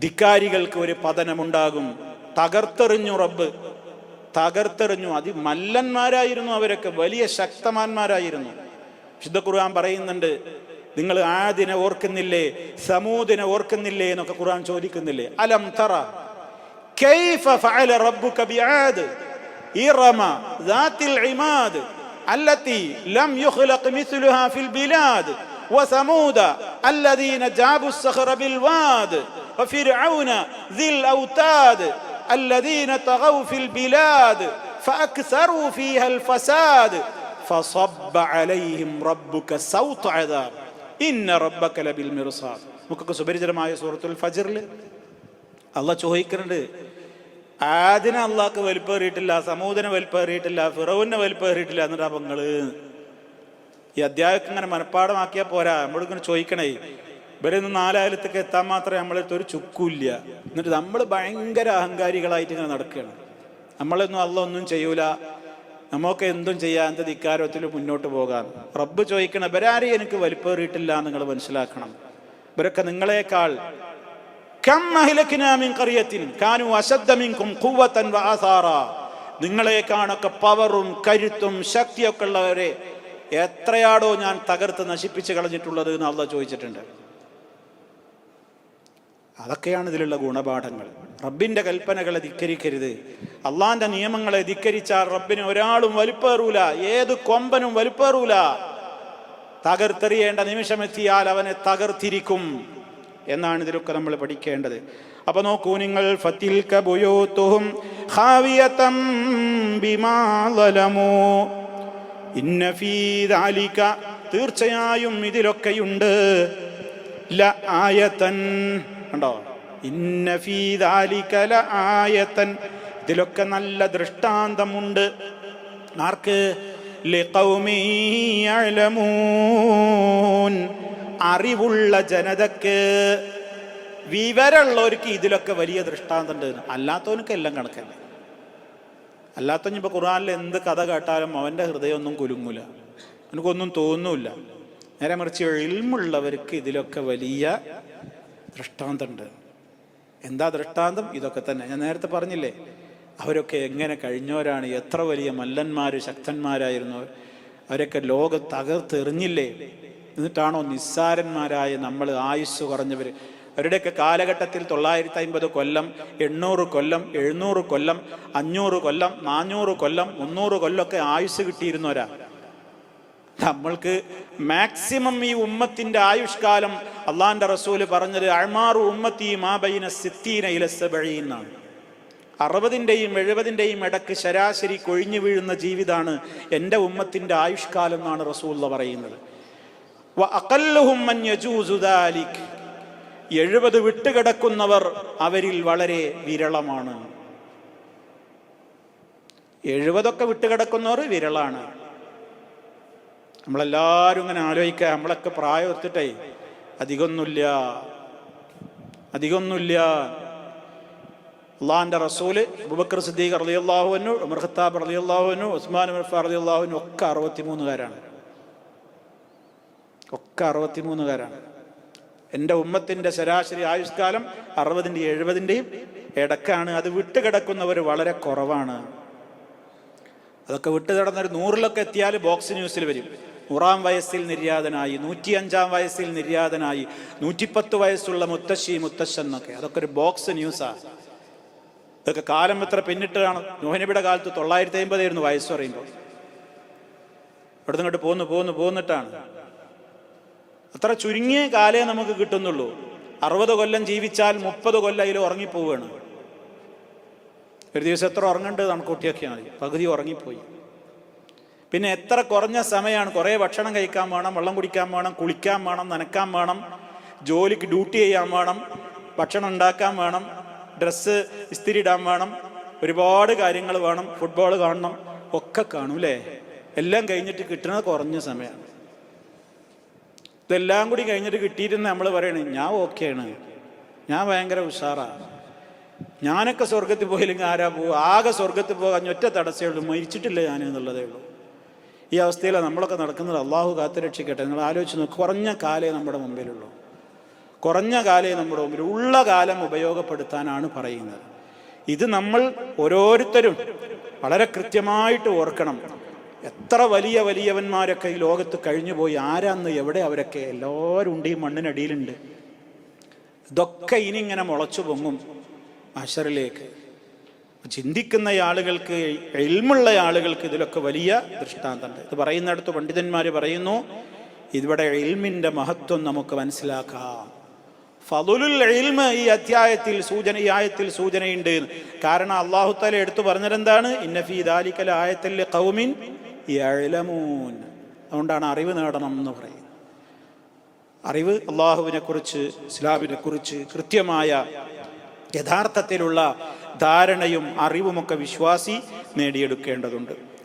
ധിക്കാരികൾക്ക് ഒരു പതനമുണ്ടാകും തകർത്തെറിഞ്ഞു റബ്ബ് തകർത്തെറിഞ്ഞു അതി മല്ലന്മാരായിരുന്നു അവരൊക്കെ വലിയ ശക്തമാന്മാരായിരുന്നു വിശുദ്ധ ഖുർആൻ പറയുന്നുണ്ട് നിങ്ങൾ ആദിനെ ഓർക്കുന്നില്ലേ സമൂദിനെ ഓർക്കുന്നില്ലേ എന്നൊക്കെ ഖുർആൻ ചോദിക്കുന്നില്ലേ അലം തറ كيف فعل ربك بعاد إرم ذات العماد التي لم يخلق مثلها في البلاد وثمود الذين جابوا الصخر بالواد وفرعون ذي الأوتاد الذين طغوا في البلاد فأكثروا فيها الفساد فصب عليهم ربك سوط عذاب إن ربك لبالمرصاد നമുക്ക് സുപരിചിതമായ സൂറത്തുൽ ഫജറിൽ അള്ള ചോദിക്കുന്നുണ്ട് ആദിനെ അള്ളാഹ്ക്ക് വലിപ്പേറിയിട്ടില്ല സമൂഹനെ വലിപ്പേറിയിട്ടില്ല ഫിറോവിനെ വലിപ്പേറിയിട്ടില്ല എന്നിട്ട് അപ്പൊ നിങ്ങള് ഈ അധ്യായമൊക്കെ ഇങ്ങനെ മനഃപ്പാടമാക്കിയാൽ പോരാ നമ്മളിങ്ങനെ ചോദിക്കണേ ഇവരൊന്നും നാലായിരത്തൊക്കെ എത്താൻ മാത്രമേ നമ്മളടുത്ത് ഒരു ചുക്കൂല്ല. എന്നിട്ട് നമ്മൾ ഭയങ്കര അഹങ്കാരികളായിട്ട് ഇങ്ങനെ നടക്കുകയാണ്. നമ്മളൊന്നും അല്ല ഒന്നും ചെയ്യൂല. നമുക്ക് എന്തും ചെയ്യാൻ എന്ത് ധിക്കാരത്തിൽ മുന്നോട്ട് പോകാം. റബ്ബ് ചോദിക്കണം ഇവരാരെയും എനിക്ക് വലിപ്പേറിയിട്ടില്ല നിങ്ങൾ മനസ്സിലാക്കണം. ഇവരൊക്കെ നിങ്ങളെക്കാൾ നിങ്ങളെക്കാണൊക്കെ പവറും കരുത്തും ശക്തിയൊക്കെ ഉള്ളവരെ എത്രയാടോ ഞാൻ തകർത്ത് നശിപ്പിച്ച് കളഞ്ഞിട്ടുള്ളത് എന്ന് അള്ള ചോദിച്ചിട്ടുണ്ട്. അതൊക്കെയാണ് ഇതിലുള്ള ഗുണപാഠങ്ങൾ. റബ്ബിന്റെ കൽപ്പനകളെ ധിക്കരിക്കരുത്. അള്ളാന്റെ നിയമങ്ങളെ ധിക്കരിച്ചാൽ റബ്ബിന് ഒരാളും വലുപ്പേറൂല. ഏത് കൊമ്പനും വലുപ്പേറൂല. തകർത്തെറിയേണ്ട നിമിഷമെത്തിയാൽ അവനെ തകർത്തിരിക്കും എന്നാണ് ഇതിലൊക്കെ നമ്മൾ പഠിക്കേണ്ടത്. അപ്പൊ നോക്കൂ നിങ്ങൾ ബിമാ ഇന്ന ഫീ ദാലിക തീർച്ചയായും ഇതിലൊക്കെയുണ്ട്. ആയതൻ കണ്ടോ? ഇന്നഫീദാലിക്കല ആയത്തൻ ഇതിലൊക്കെ നല്ല ദൃഷ്ടാന്തമുണ്ട്. ആർക്ക്? അറിവുള്ള ജനതക്ക് വിവരമുള്ളവർക്ക് ഇതിലൊക്കെ വലിയ ദൃഷ്ടാന്തമുണ്ട് അല്ലാത്തവനൊക്കെ എല്ലാം കണക്കല്ലേ അല്ലാത്തവൻ ഇപ്പൊ ഖുറാനിൽ എന്ത് കഥ കേട്ടാലും അവന്റെ ഹൃദയമൊന്നും കുലുങ്ങൂല. എനിക്കൊന്നും തോന്നൂല നേരെ മറിച്ച് എഴുമുള്ളവർക്ക് ഇതിലൊക്കെ വലിയ ദൃഷ്ടാന്തമുണ്ട്. എന്താ ദൃഷ്ടാന്തം? ഇതൊക്കെ തന്നെ. ഞാൻ നേരത്തെ പറഞ്ഞില്ലേ അവരൊക്കെ എങ്ങനെ കഴിഞ്ഞവരാണ് എത്ര വലിയ മല്ലന്മാർ ശക്തന്മാരായിരുന്നു. അവരൊക്കെ ലോകം തകർത്തെറിഞ്ഞില്ലേ? എന്നിട്ടാണോ നിസ്സാരന്മാരായ നമ്മൾ ആയുസ് കുറഞ്ഞവർ അവരുടെയൊക്കെ കാലഘട്ടത്തിൽ തൊള്ളായിരത്തി അമ്പത് കൊല്ലം എണ്ണൂറ് കൊല്ലം എഴുന്നൂറ് കൊല്ലം അഞ്ഞൂറ് കൊല്ലം നാനൂറ് കൊല്ലം മുന്നൂറ് കൊല്ലമൊക്കെ ആയുസ് കിട്ടിയിരുന്നവരാ. നമ്മൾക്ക് മാക്സിമം ഈ ഉമ്മത്തിന്റെ ആയുഷ്കാലം അള്ളാന്റെ റസൂൽ പറഞ്ഞത് അഴ്മാറു ഉമ്മത്തി മാബൈന സിത്തീന അറുപതിന്റെയും എഴുപതിന്റെയും ഇടയ്ക്ക് ശരാശരി കൊഴിഞ്ഞു വീഴുന്ന ജീവിതമാണ് എന്റെ ഉമ്മത്തിന്റെ ആയുഷ്കാലം എന്നാണ് റസൂല്ല പറയുന്നത്. എഴുപത് വിട്ടുകിടക്കുന്നവർ അവരിൽ വളരെ വിരളമാണ്. എഴുപതൊക്കെ വിട്ടുകിടക്കുന്നവർ വിരളാണ്. നമ്മളെല്ലാവരും ഇങ്ങനെ ആലോചിക്കുക. നമ്മളൊക്കെ പ്രായം എത്തിട്ടേ അധികമൊന്നുമില്ല. അധികമൊന്നുമില്ല. അള്ളാഹിന്റെ റസൂൽ ബുബക്കർ സിദ്ദീഖ് റളിയല്ലാഹുവിനു ഉമർ ഖത്താബ് റളിയല്ലാഹുവിനു ഉസ്മാൻ ഉമർഫ അറലി അള്ളാഹുവിനു ഒക്കെ അറുപത്തിമൂന്നുകാരാണ് ഒക്കെ അറുപത്തിമൂന്നുകാരാണ് എന്റെ ഉമ്മത്തിന്റെ ശരാശരി ആയുഷ്കാലം അറുപതിന്റെയും എഴുപതിന്റെയും ഇടക്കാണ് അത് വിട്ടുകിടക്കുന്നവർ വളരെ കുറവാണ്. അതൊക്കെ വിട്ടു കിടന്നൊരു നൂറിലൊക്കെ എത്തിയാൽ ബോക്സ് ന്യൂസിൽ വരും. നൂറാം വയസ്സിൽ നിര്യാതനായി നൂറ്റിയഞ്ചാം വയസ്സിൽ നിര്യാതനായി നൂറ്റിപ്പത്ത് വയസ്സുള്ള മുത്തശ്ശി മുത്തശ്ശൻ എന്നൊക്കെ. അതൊക്കെ ഒരു ബോക്സ് ന്യൂസാണ് ഇതൊക്കെ കാലം എത്ര പിന്നിട്ടാണ് നോഹനബിയുടെ കാലത്ത് തൊള്ളായിരത്തി അമ്പതായിരുന്നു വയസ്സ് പറയുമ്പോൾ ഇവിടെ പോന്നു പോന്നു പോന്നിട്ടാണ്. അത്ര ചുരുങ്ങിയ കാലേ നമുക്ക് കിട്ടുന്നുള്ളൂ. അറുപത് കൊല്ലം ജീവിച്ചാൽ മുപ്പത് കൊല്ലം അതിൽ ഉറങ്ങിപ്പോവുകയാണ് ഒരു ദിവസം എത്ര ഉറങ്ങേണ്ടത് നമുക്ക് കുട്ടിയൊക്കെയാണ് പകുതി ഉറങ്ങിപ്പോയി. പിന്നെ എത്ര കുറഞ്ഞ സമയമാണ് കുറേ ഭക്ഷണം കഴിക്കാൻ വേണം വെള്ളം കുടിക്കാൻ വേണം കുളിക്കാൻ വേണം നനക്കാൻ വേണം ജോലിക്ക് ഡ്യൂട്ടി ചെയ്യാൻ വേണം ഭക്ഷണം ഉണ്ടാക്കാൻ വേണം ഡ്രസ്സ് ഇസ്തിരി ഇടാൻ വേണം ഒരുപാട് കാര്യങ്ങൾ വേണം ഫുട്ബോൾ കാണണം ഒക്കെ കാണും അല്ലേ എല്ലാം കഴിഞ്ഞിട്ട് കിട്ടുന്നത് കുറഞ്ഞ സമയമാണ്. ഇതെല്ലാം കൂടി കഴിഞ്ഞിട്ട് കിട്ടിയിരുന്ന നമ്മൾ പറയണേ ഞാൻ ഓക്കെയാണ് ഞാൻ ഭയങ്കര ഉഷാറാണ് ഞാനൊക്കെ സ്വർഗത്തിൽ പോയില്ലെങ്കിൽ ആരാ പോവുക? ആകെ സ്വർഗത്തിൽ പോകാൻ ഒറ്റ തടസ്സേ ഉള്ളൂ. മരിച്ചിട്ടില്ല ഞാൻ എന്നുള്ളതേ ഉള്ളൂ. ഈ അവസ്ഥയിലാണ് നമ്മളൊക്കെ നടക്കുന്നത്. അള്ളാഹു കാത്തുരക്ഷിക്കട്ടെ നിങ്ങൾ ആലോചിച്ച് നോക്ക്. കുറഞ്ഞ കാലേ നമ്മുടെ മുമ്പിലുള്ളൂ. കുറഞ്ഞ കാലേ നമ്മുടെ മുമ്പിൽ ഉള്ള കാലം ഉപയോഗപ്പെടുത്താനാണ് പറയുന്നത്. ഇത് നമ്മൾ ഓരോരുത്തരും വളരെ കൃത്യമായിട്ട് ഓർക്കണം. എത്ര വലിയ വലിയവന്മാരൊക്കെ ഈ ലോകത്ത് കഴിഞ്ഞുപോയി ആരാന്ന് എവിടെ അവരൊക്കെ? എല്ലാവരും ഉണ്ട് ഈ മണ്ണിനടിയിലുണ്ട്. ഇതൊക്കെ ഇനി ഇങ്ങനെ മുളച്ചു പൊങ്ങും. അഷറിലേക്ക് ചിന്തിക്കുന്ന ആളുകൾക്ക് എൽമുള്ള ആളുകൾക്ക് ഇതിലൊക്കെ വലിയ ദൃഷ്ടാന്തമുണ്ട്. ഇത് പറയുന്നിടത്ത് പണ്ഡിതന്മാർ പറയുന്നു ഇവിടെ എൽമിന്റെ മഹത്വം നമുക്ക് മനസ്സിലാക്കാം. ഫതുലുൽ എൽമ ഈ അധ്യായത്തിൽ സൂചന ഈ ആയത്തിൽ സൂചനയുണ്ട്. കാരണം അള്ളാഹു താല എടുത്തു പറഞ്ഞതെന്താണ്? ഇന്നഫി ദാലിക്കൽ ആയത്തിൽ കൗമിൻ അതുകൊണ്ടാണ് അറിവ് നേടണം എന്ന് പറയുന്നത്. അറിവ് അള്ളാഹുവിനെ കുറിച്ച് ഇസ്ലാമിനെ കുറിച്ച് കൃത്യമായ യഥാർത്ഥത്തിലുള്ള ധാരണയും അറിവുമൊക്കെ വിശ്വാസി നേടിയെടുക്കേണ്ടതുണ്ട്.